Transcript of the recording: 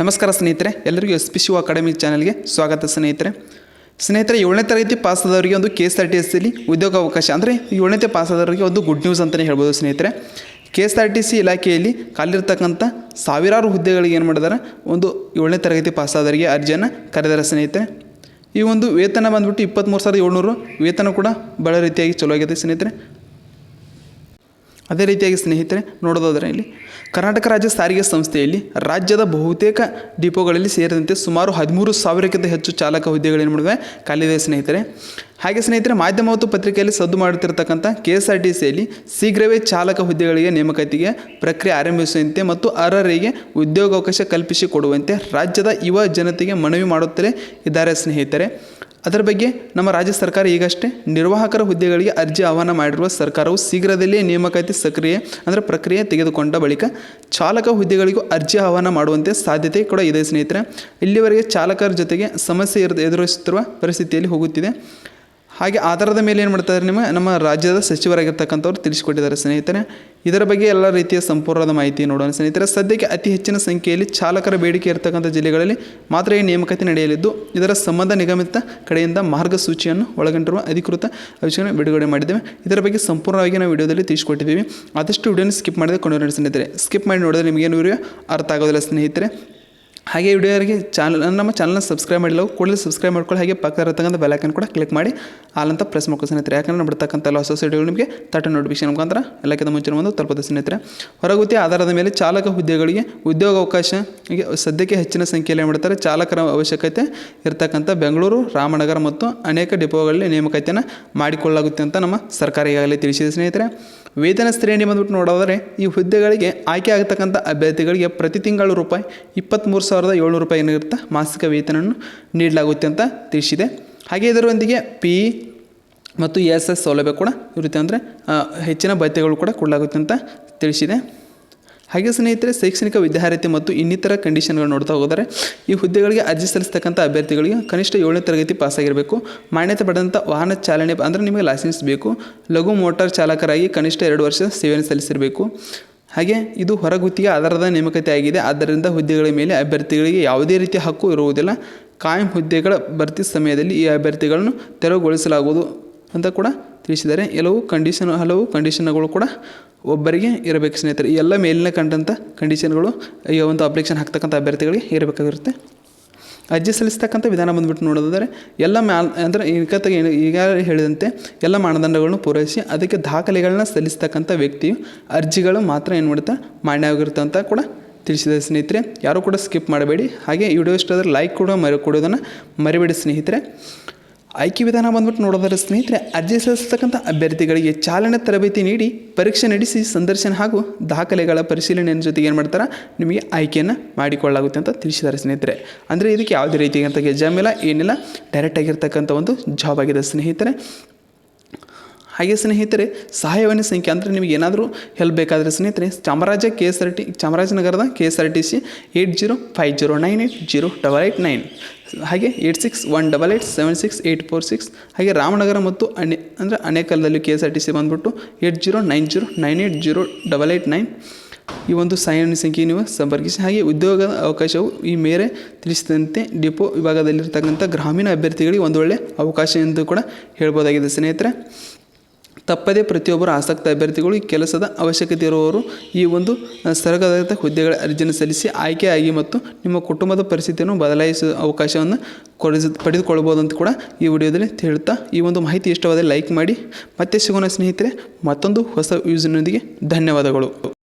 ನಮಸ್ಕಾರ ಸ್ನೇಹಿತರೆ ಎಲ್ಲರಿಗೂ ಎಸ್ ಪಿ ಶಿವ ಅಕಾಡೆಮಿ ಚಾನಲ್ಗೆ ಸ್ವಾಗತ ಸ್ನೇಹಿತರೆ. ಸ್ನೇಹಿತರೆ, ಏಳನೇ ತರಗತಿ ಪಾಸಾದವರಿಗೆ ಒಂದು ಕೆ ಎಸ್ ಆರ್ ಟಿ ಎಸ್ಸಲ್ಲಿ ಉದ್ಯೋಗ ಅವಕಾಶ, ಅಂದರೆ ಏಳನೇ ಪಾಸಾದವರಿಗೆ ಒಂದು ಗುಡ್ ನ್ಯೂಸ್ ಅಂತಲೇ ಹೇಳ್ಬೋದು ಸ್ನೇಹಿತರೆ. K S R T C ಇಲಾಖೆಯಲ್ಲಿ ಖಾಲಿರ್ತಕ್ಕಂಥ ಸಾವಿರಾರು ಹುದ್ದೆಗಳಿಗೆ ಏನು ಮಾಡಿದಾರೆ? ಒಂದು ಏಳನೇ ತರಗತಿ ಪಾಸಾದವರಿಗೆ ಅರ್ಜಿಯನ್ನು ಕರೆದಾರೆ ಸ್ನೇಹಿತರೆ. ಈ ಒಂದು ವೇತನ ಬಂದ್ಬಿಟ್ಟು ಇಪ್ಪತ್ತ್ಮೂರು ಸಾವಿರದ ಏಳ್ನೂರು ವೇತನ ಕೂಡ ಭಾಳ ರೀತಿಯಾಗಿ ಚಲೋ ಆಗಿದೆ ಸ್ನೇಹಿತರೆ. ಅದೇ ರೀತಿಯಾಗಿ ಸ್ನೇಹಿತರೆ ನೋಡೋದಾದರೆ ಇಲ್ಲಿ ಕರ್ನಾಟಕ ರಾಜ್ಯ ಸಾರಿಗೆ ಸಂಸ್ಥೆಯಲ್ಲಿ ರಾಜ್ಯದ ಬಹುತೇಕ ಡಿಪೋಗಳಲ್ಲಿ ಸೇರಿದಂತೆ ಸುಮಾರು ಹದಿಮೂರು ಸಾವಿರಕ್ಕಿಂತ ಹೆಚ್ಚು ಚಾಲಕ ಹುದ್ದೆಗಳೇನು ಮಾಡಿವೆ. ಖಾಲಿದೆ ಸ್ನೇಹಿತರೆ. ಹಾಗೆ ಸ್ನೇಹಿತರೆ, ಮಾಧ್ಯಮ ಮತ್ತು ಪತ್ರಿಕೆಯಲ್ಲಿ ಸದ್ದು ಮಾಡುತ್ತಿರತಕ್ಕಂಥ ಕೆ ಎಸ್ ಆರ್ ಟಿ ಸಿಯಲ್ಲಿ ಶೀಘ್ರವೇ ಚಾಲಕ ಹುದ್ದೆಗಳಿಗೆ ನೇಮಕಾತಿಗೆ ಪ್ರಕ್ರಿಯೆ ಆರಂಭಿಸುವಂತೆ ಮತ್ತು ಅರ್ಹರಿಗೆ ಉದ್ಯೋಗಾವಕಾಶ ಕಲ್ಪಿಸಿ ಕೊಡುವಂತೆ ರಾಜ್ಯದ ಯುವ ಜನತೆಗೆ ಮನವಿ ಮಾಡುತ್ತಲೇ ಇದ್ದಾರೆ ಸ್ನೇಹಿತರೆ. ಅದರ ಬಗ್ಗೆ ನಮ್ಮ ರಾಜ್ಯ ಸರ್ಕಾರ ಈಗಷ್ಟೇ ನಿರ್ವಾಹಕರ ಹುದ್ದೆಗಳಿಗೆ ಅರ್ಜಿ ಆಹ್ವಾನ ಮಾಡಿರುವ ಸರ್ಕಾರವು ಶೀಘ್ರದಲ್ಲೇ ನೇಮಕಾತಿ ಸಕ್ರಿಯೆ, ಅಂದರೆ ಪ್ರಕ್ರಿಯೆ ತೆಗೆದುಕೊಂಡ ಬಳಿಕ ಚಾಲಕ ಹುದ್ದೆಗಳಿಗೂ ಅರ್ಜಿ ಆಹ್ವಾನ ಮಾಡುವಂತೆ ಸಾಧ್ಯತೆ ಕೂಡ ಇದೆ ಸ್ನೇಹಿತರೆ. ಇಲ್ಲಿವರೆಗೆ ಚಾಲಕರ ಜೊತೆಗೆ ಸಮಸ್ಯೆ ಎದುರು ಎದುರಿಸುತ್ತಿರುವ ಪರಿಸ್ಥಿತಿಯಲ್ಲಿ ಹೋಗುತ್ತಿದೆ. ಹಾಗೆ ಆಧಾರದ ಮೇಲೆ ಏನು ಮಾಡ್ತಾರೆ ನಿಮ್ಮ, ನಮ್ಮ ರಾಜ್ಯದ ಸಚಿವರಾಗಿರ್ತಕ್ಕಂಥವ್ರು ತಿಳಿಸಿಕೊಟ್ಟಿದ್ದಾರೆ ಸ್ನೇಹಿತರೆ. ಇದರ ಬಗ್ಗೆ ಎಲ್ಲ ರೀತಿಯ ಸಂಪೂರ್ಣದ ಮಾಹಿತಿ ನೋಡೋಣ ಸ್ನೇಹಿತರೆ. ಸದ್ಯಕ್ಕೆ ಅತಿ ಹೆಚ್ಚಿನ ಸಂಖ್ಯೆಯಲ್ಲಿ ಚಾಲಕರ ಬೇಡಿಕೆ ಇರತಕ್ಕಂಥ ಜಿಲ್ಲೆಗಳಲ್ಲಿ ಮಾತ್ರ ಈ ನೇಮಕಾತಿ ನಡೆಯಲಿದ್ದು, ಇದರ ಸಂಬಂಧ ನಿಗಮಿತ ಕಡೆಯಿಂದ ಮಾರ್ಗಸೂಚಿಯನ್ನು ಒಳಗೊಂಡಿರುವ ಅಧಿಕೃತ ವಿಷಯವನ್ನು ಬಿಡುಗಡೆ ಮಾಡಿದ್ದೇವೆ. ಇದರ ಬಗ್ಗೆ ಸಂಪೂರ್ಣವಾಗಿ ನಾವು ವಿಡಿಯೋದಲ್ಲಿ ತಿಳಿಸಿಕೊಟ್ಟಿದ್ದೀವಿ. ಆದಷ್ಟು ವಿಡಿಯೋನ ಸ್ಕಿಪ್ ಮಾಡಿದ್ರೆ ಕೊಂಡು ಸ್ನೇಹಿತರೆ. ಸ್ಕಿಪ್ ಮಾಡಿ ನೋಡಿದ್ರೆ ನಿಮಗೇನು ಅರ್ಥ ಆಗೋದಿಲ್ಲ ಸ್ನೇಹಿತರೆ. ಹಾಗೆ ವಿಡಿಯೋರಿಗೆ ಚಾನಲ್ ನಮ್ಮ ಚಾನಲ್ನ ಸಬ್ಸ್ಕ್ರೈಬ್ ಮಾಡಿಲ್ಲ, ಕೂಡಲೇ ಸಬ್ಸ್ಕ್ರೈಬ್ ಮಾಡ್ಕೊಳ್ಳಿ. ಹಾಗೆ ಪಕ್ಕ ಇರತಕ್ಕಂಥ ಬೆಲೈಕನ್ ಕೂಡ ಕ್ಲಿಕ್ ಮಾಡಿ. ಆಲಂತ ಪ್ರೆಸ್ ಮಾಡ್ಕೊ ಸ್ನೇಹಿತರೆ. ಯಾಕಂದ್ರೆ ಬಿಡ್ತಕ್ಕಂಥ ಎಲ್ಲ ಹೊಸ ನಿಮಗೆ ತಟ ನೋಟಿಫಿಕೇಶನ್ ಮುಖಾಂತರ ಎಲ್ಲಕ್ಕಿಂತ ಮುಂಚೆ ಒಂದು ತಲುಪದ ಸ್ನೇಹಿತರೆ. ಹೊರಗುತ್ತಿ ಆಧಾರದ ಮೇಲೆ ಚಾಲಕ ಹುದ್ದೆಗಳಿಗೆ ಉದ್ಯೋಗಾವಕಾಶ ಹೀಗೆ ಸದ್ಯಕ್ಕೆ ಹೆಚ್ಚಿನ ಸಂಖ್ಯೆಯಲ್ಲಿ ಮಾಡ್ತಾರೆ. ಚಾಲಕರ ಅವಶ್ಯಕತೆ ಇರತಕ್ಕಂಥ ಬೆಂಗಳೂರು, ರಾಮನಗರ ಮತ್ತು ಅನೇಕ ಡಿಪೋಗಳಲ್ಲಿ ನೇಮಕಾತಿಯನ್ನು ಮಾಡಿಕೊಳ್ಳಲಾಗುತ್ತೆ ಅಂತ ನಮ್ಮ ಸರ್ಕಾರ ಈಗಾಗಲೇ ತಿಳಿಸಿದೆ ಸ್ನೇಹಿತರೆ. ವೇತನ ಶ್ರೇಣಿ ಬಂದ್ಬಿಟ್ಟು ನೋಡೋದಾದರೆ, ಈ ಹುದ್ದೆಗಳಿಗೆ ಆಯ್ಕೆ ಆಗತಕ್ಕಂಥ ಅಭ್ಯರ್ಥಿಗಳಿಗೆ ಪ್ರತಿ ತಿಂಗಳು ರೂಪಾಯಿ ಇಪ್ಪತ್ತ್ಮೂರು ಸಾವಿರದ ಏಳ್ನೂರು ರೂಪಾಯಿ ಏನಿರುತ್ತೆ ಮಾಸಿಕ ವೇತನವನ್ನು ನೀಡಲಾಗುತ್ತೆ ಅಂತ ತಿಳಿಸಿದೆ. ಹಾಗೆ ಇದರೊಂದಿಗೆ ಪಿ ಮತ್ತು ಎಸ್ ಎಸ್ ಸೌಲಭ್ಯ ಕೂಡ ಇರುತ್ತೆ. ಅಂದರೆ ಹೆಚ್ಚಿನ ಭತ್ಯೆಗಳು ಕೂಡ ಕೊಡಲಾಗುತ್ತೆ ಅಂತ ತಿಳಿಸಿದೆ. ಹಾಗೆ ಸ್ನೇಹಿತರೆ, ಶೈಕ್ಷಣಿಕ ವಿದ್ಯಾರ್ಹತೆ ಮತ್ತು ಇನ್ನಿತರ ಕಂಡೀಷನ್ಗಳು ನೋಡ್ತಾ ಹೋದರೆ, ಈ ಹುದ್ದೆಗಳಿಗೆ ಅರ್ಜಿ ಸಲ್ಲಿಸ್ತಕ್ಕಂಥ ಅಭ್ಯರ್ಥಿಗಳಿಗೆ ಕನಿಷ್ಠ ಏಳನೇ ತರಗತಿ ಪಾಸಾಗಿರಬೇಕು ಮಾನ್ಯತೆ ಪಡೆದಂಥ ವಾಹನ ಚಾಲನೆ ಅಂದರೆ ನಿಮಗೆ ಲೈಸೆನ್ಸ್ ಬೇಕು. ಲಘು ಮೋಟಾರ್ ಚಾಲಕರಾಗಿ ಕನಿಷ್ಠ ಎರಡು ವರ್ಷ ಸೇವೆಯನ್ನು ಸಲ್ಲಿಸಿರಬೇಕು. ಹಾಗೆ ಇದು ಹೊರಗುತ್ತಿಗೆ ಆಧಾರದ ನೇಮಕತೆ ಆಗಿದೆ. ಆದ್ದರಿಂದ ಹುದ್ದೆಗಳ ಮೇಲೆ ಅಭ್ಯರ್ಥಿಗಳಿಗೆ ಯಾವುದೇ ರೀತಿಯ ಹಕ್ಕು ಇರುವುದಿಲ್ಲ. ಕಾಯಂ ಹುದ್ದೆಗಳ ಭರ್ತಿ ಸಮಯದಲ್ಲಿ ಈ ಅಭ್ಯರ್ಥಿಗಳನ್ನು ತೆರವುಗೊಳಿಸಲಾಗುವುದು ಅಂತ ಕೂಡ ತಿಳಿಸಿದ್ದಾರೆ ಎಲ್ಲವೂ ಕಂಡೀಷನ್ ಹಲವು ಕಂಡೀಷನ್ಗಳು ಕೂಡ ಒಬ್ಬರಿಗೆ ಇರಬೇಕು ಸ್ನೇಹಿತರೆ. ಎಲ್ಲ ಮೇಲಿನ ಕಂಡಂಥ ಕಂಡೀಷನ್ಗಳು ಈ ಒಂದು ಅಪ್ಲಿಕೇಶನ್ ಹಾಕ್ತಕ್ಕಂಥ ಅಭ್ಯರ್ಥಿಗಳಿಗೆ ಇರಬೇಕಾಗಿರುತ್ತೆ. ಅರ್ಜಿ ಸಲ್ಲಿಸ್ತಕ್ಕಂಥ ವಿಧಾನ ಬಂದುಬಿಟ್ಟು ನೋಡೋದಾದರೆ, ಎಲ್ಲ ಮ್ಯಾಲ್, ಅಂದರೆ ಈಗ ಈಗ ಹೇಳಿದಂತೆ ಎಲ್ಲ ಮಾನದಂಡಗಳನ್ನು ಪೂರೈಸಿ ಅದಕ್ಕೆ ದಾಖಲೆಗಳನ್ನ ಸಲ್ಲಿಸ್ತಕ್ಕಂಥ ವ್ಯಕ್ತಿಯು ಅರ್ಜಿಗಳು ಮಾತ್ರ ಏನು ಮಾಡುತ್ತೆ, ಮಾನ್ಯವಾಗಿರುತ್ತೆ ಅಂತ ಕೂಡ ತಿಳಿಸಿದೆ ಸ್ನೇಹಿತರೆ. ಯಾರೂ ಕೂಡ ಸ್ಕಿಪ್ ಮಾಡಬೇಡಿ. ಹಾಗೆ ವಿಡಿಯೋ ಇಷ್ಟ ಆದರೆ ಲೈಕ್ ಕೂಡ ಮರಿ ಕೊಡೋದನ್ನು ಮರಿಬೇಡಿ ಸ್ನೇಹಿತರೆ. ಆಯ್ಕೆ ವಿಧಾನ ಬಂದ್ಬಿಟ್ಟು ನೋಡೋದಾದ್ರೆ ಸ್ನೇಹಿತರೆ, ಅರ್ಜಿ ಸಲ್ಲಿಸತಕ್ಕಂಥ ಅಭ್ಯರ್ಥಿಗಳಿಗೆ ಚಾಲನೆ ತರಬೇತಿ ನೀಡಿ ಪರೀಕ್ಷೆ ನಡೆಸಿ ಸಂದರ್ಶನ ಹಾಗೂ ದಾಖಲೆಗಳ ಪರಿಶೀಲನೆಯ ಜೊತೆಗೆ ಏನು ಮಾಡ್ತಾರೆ? ನಿಮಗೆ ಆಯ್ಕೆಯನ್ನು ಮಾಡಿಕೊಳ್ಳಾಗುತ್ತೆ ಅಂತ ತಿಳಿಸಿದ್ದಾರೆ ಸ್ನೇಹಿತರೆ. ಅಂದರೆ ಇದಕ್ಕೆ ಯಾವುದೇ ರೀತಿಯಾದಂಥ ಎಕ್ಸಾಮ್ ಇಲ್ಲ ಏನಿಲ್ಲ. ಡೈರೆಕ್ಟ್ ಆಗಿರ್ತಕ್ಕಂಥ ಒಂದು ಜಾಬ್ ಆಗಿದೆ ಸ್ನೇಹಿತರೆ. ಹಾಗೆ ಸ್ನೇಹಿತರೆ, ಸಹಾಯವಾಣಿ ಸಂಖ್ಯೆ ಅಂದರೆ ನಿಮಗೆ ಏನಾದರೂ ಹೆಲ್ಪ್ ಬೇಕಾದರೆ ಸ್ನೇಹಿತರೆ, Chamaraja K S R T ಚಾಮರಾಜನಗರದ K S R T C eight zero five zero nine eight zero double eight nine. ಹಾಗೆ eight six one double eight seven six eight four six. ಹಾಗೆ ರಾಮನಗರ ಮತ್ತು ಅಣೆ ಅಂದರೆ ಅನೇಕಲ್ದಲ್ಲಿ K S R T C ಬಂದುಬಿಟ್ಟು eight zero nine zero nine eight zero double eight nine. ಈ ಒಂದು ಸಹಾಯವಾಣಿ ಸಂಖ್ಯೆ ನೀವು ಸಂಪರ್ಕಿಸಿ. ಹಾಗೆ ಉದ್ಯೋಗದ ಅವಕಾಶವು ಈ ಮೇರೆ ತಿಳಿಸಿದಂತೆ ಡಿಪೋ ವಿಭಾಗದಲ್ಲಿರ್ತಕ್ಕಂಥ ಗ್ರಾಮೀಣ ಅಭ್ಯರ್ಥಿಗಳಿಗೆ ಒಂದು ಒಳ್ಳೆಯ ಅವಕಾಶ ಎಂದು ಕೂಡ ಹೇಳ್ಬೋದಾಗಿದೆ ಸ್ನೇಹಿತರೆ. ತಪ್ಪದೇ ಪ್ರತಿಯೊಬ್ಬರು ಆಸಕ್ತ ಅಭ್ಯರ್ಥಿಗಳು ಕೆಲಸದ ಅವಶ್ಯಕತೆ ಇರುವವರು ಈ ಒಂದು ಸರಕಾರದ ಹುದ್ದೆಗಳ ಅರ್ಜಿಯನ್ನು ಸಲ್ಲಿಸಿ ಆಯ್ಕೆಯಾಗಿ ಮತ್ತು ನಿಮ್ಮ ಕುಟುಂಬದ ಪರಿಸ್ಥಿತಿಯನ್ನು ಬದಲಾಯಿಸುವ ಅವಕಾಶವನ್ನು ಕೊಡಿಸ ಪಡೆದುಕೊಳ್ಬೋದು ಅಂತ ಕೂಡ ಈ ವಿಡಿಯೋದಲ್ಲಿ ಹೇಳ್ತಾ ಈ ಒಂದು ಮಾಹಿತಿ ಇಷ್ಟವಾದರೆ ಲೈಕ್ ಮಾಡಿ, ಮತ್ತೆ ಸಿಗೋಣ ಸ್ನೇಹಿತರೆ, ಮತ್ತೊಂದು ಹೊಸ ವ್ಯೂಸ್ನೊಂದಿಗೆ ಧನ್ಯವಾದಗಳು.